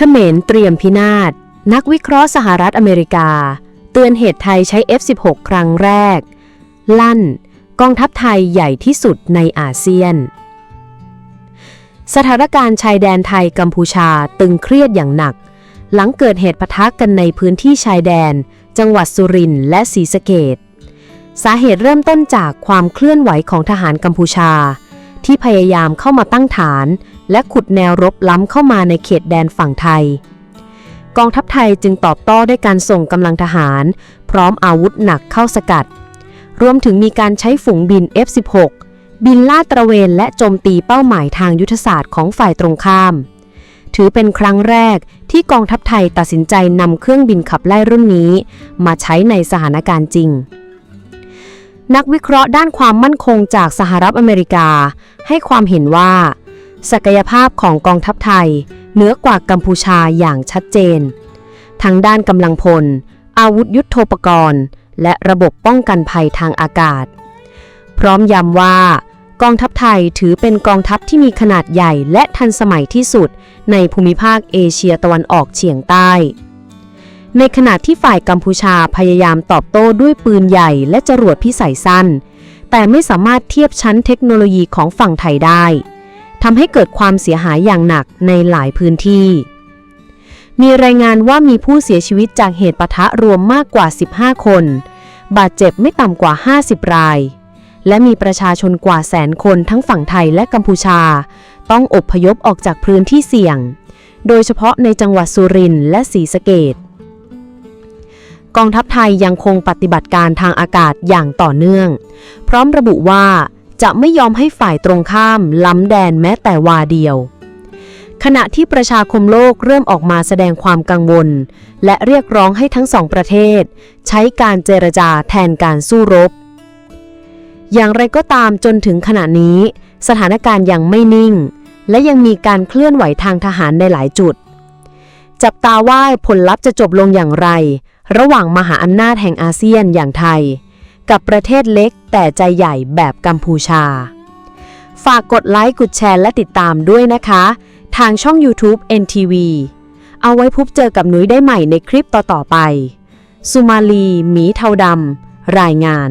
เขมรเตรียมพินาศ นักวิเคราะห์สหรัฐอเมริกา เตือนเหตุไทยใช้ F-16 ครั้งแรก ลั่น กองทัพไทยใหญ่ที่สุดในอาเซียน สถานการณ์ชายแดนไทยกัมพูชาตึงเครียดอย่างหนัก หลังเกิดเหตุปะทะกันในพื้นที่ชายแดน จังหวัดสุรินทร์และศรีสะเกดสาเหตุเริ่มต้นจากความเคลื่อนไหวของทหารกัมพูชา ที่พยายามเข้ามาตั้งฐาน และขุดแนวรบล้ำเข้ามาในเขตแดนฝั่งไทย กองทัพไทยจึงตอบโต้ด้วยการส่งกำลังทหาร พร้อมอาวุธหนักเข้าสกัด รวมถึงมีการใช้ฝูงบิน F-16 บินลาดตระเวนและโจมตีเป้าหมายทางยุทธศาสตร์ของฝ่ายตรงข้าม ถือเป็นครั้งแรกที่กองทัพไทยตัดสินใจนำเครื่องบินขับไล่รุ่นนี้ มาใช้ในสถานการณ์จริง นักวิเคราะห์ด้านความมั่นคงจากสหรัฐอเมริกา ให้ความเห็นว่า ศักยภาพของกองทัพไทย เหนือกว่ากัมพูชาอย่างชัดเจน ทั้งด้านกำลังพล อาวุธยุโทโธปกรณ์ และระบบป้องกันภัยทางอากาศ พร้อมย้ำว่ากองทัพไทยถือเป็นกองทัพที่มีขนาดใหญ่และทันสมัยที่สุด ในภูมิภาคเอเชียตะวันออกเฉียงใต้ ในขณะที่ฝ่ายกัมพูชาพยายามตอบโต้ด้วยปืนใหญ่และจรวดพิสัยสั้น แต่ไม่สามารถเทียบชั้นเทคโนโลยีของฝั่งไทยได้ทำให้เกิดความเสียหายอย่างหนักในหลายพื้นที่ มีรายงานว่ามีผู้เสียชีวิตจากเหตุปะทะรวมมากกว่า 15 คน บาดเจ็บไม่ต่ำกว่า 50 ราย และมีประชาชนกว่าแสนคนทั้งฝั่งไทยและกัมพูชา ต้องอบพยพออกจากพื้นที่เสี่ยง โดยเฉพาะในจังหวัดสุรินทร์และศรีสะเกด กองทัพไทยยังคงปฏิบัติการทางอากาศอย่างต่อเนื่อง พร้อมระบุว่าจะไม่ยอมให้ฝ่ายตรงข้าม ล้ำแดนแม้แต่วาเดียว ขณะที่ประชาคมโลกเริ่มออกมาแสดงความกังวล และเรียกร้องให้ทั้งสองประเทศ ใช้การเจรจาแทนการสู้รบ อย่างไรก็ตามจนถึงขณะนี้ สถานการณ์ยังไม่นิ่ง และยังมีการเคลื่อนไหวทางทหารในหลายจุด จับตาว่าผลลัพธ์จะจบลงอย่างไร ระหว่างมหาอำนาจแห่งอาเซียนอย่างไทย กับประเทศเล็กแต่ใจใหญ่แบบกัมพูชา ฝากกดไลค์กดแชร์และติดตามด้วยนะคะ ทางช่อง YouTube NTV เอาไว้พบเจอกับหนุ้ยได้ใหม่ในคลิปต่อ ๆ ไป สุมาลีหมีเทาดำรายงาน